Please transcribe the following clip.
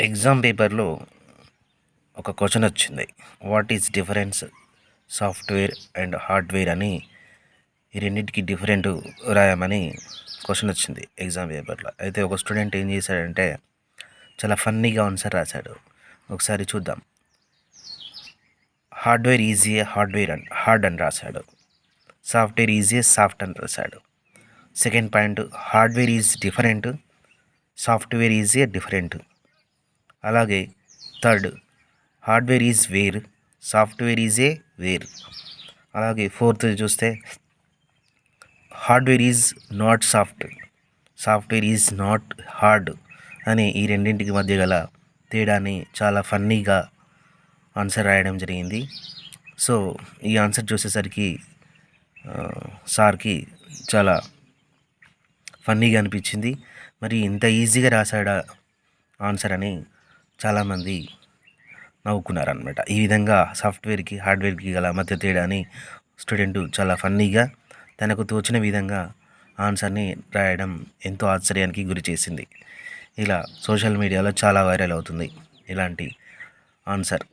Exam పేపర్లో ఒక question వచ్చింది. What is difference software and hardware అని ఈ రెండింటికి డిఫరెంట్ రాయమని క్వశ్చన్ వచ్చింది ఎగ్జామ్ పేపర్లో. అయితే ఒక స్టూడెంట్ ఏం చేశాడంటే చాలా ఫన్నీగా ఆన్సర్ రాశాడు. ఒకసారి చూద్దాం. Hardware easy hardware and hard అని రాశాడు. సాఫ్ట్వేర్ ఈజీ సాఫ్ట్ అని రాశాడు. Second point hardware is different software easy different అలాగే third hardware is wear software is a wear. అలాగే ఫోర్త్ చూస్తే hardware is not soft software is not hard అని ఈ రెండింటికి మధ్య గల తేడాని చాలా ఫన్నీగా ఆన్సర్ రాయడం జరిగింది. సో ఈ ఆన్సర్ చూసేసరికి సార్కి చాలా ఫన్నీగా అనిపించింది. మరి ఇంత ఈజీగా రాశాడా ఆన్సర్ అని చాలామంది నవ్వుకున్నారనమాట ఈ విధంగా సాఫ్ట్వేర్కి హార్డ్వేర్కి గల మధ్య తేడాని స్టూడెంట్ చాలా ఫన్నీగా తనకు తోచిన విధంగా ఆన్సర్ని రాయడం ఎంతో ఆశ్చర్యానికి గురి చేసింది. ఇలా సోషల్ మీడియాలో చాలా వైరల్ అవుతుంది ఇలాంటి ఆన్సర్.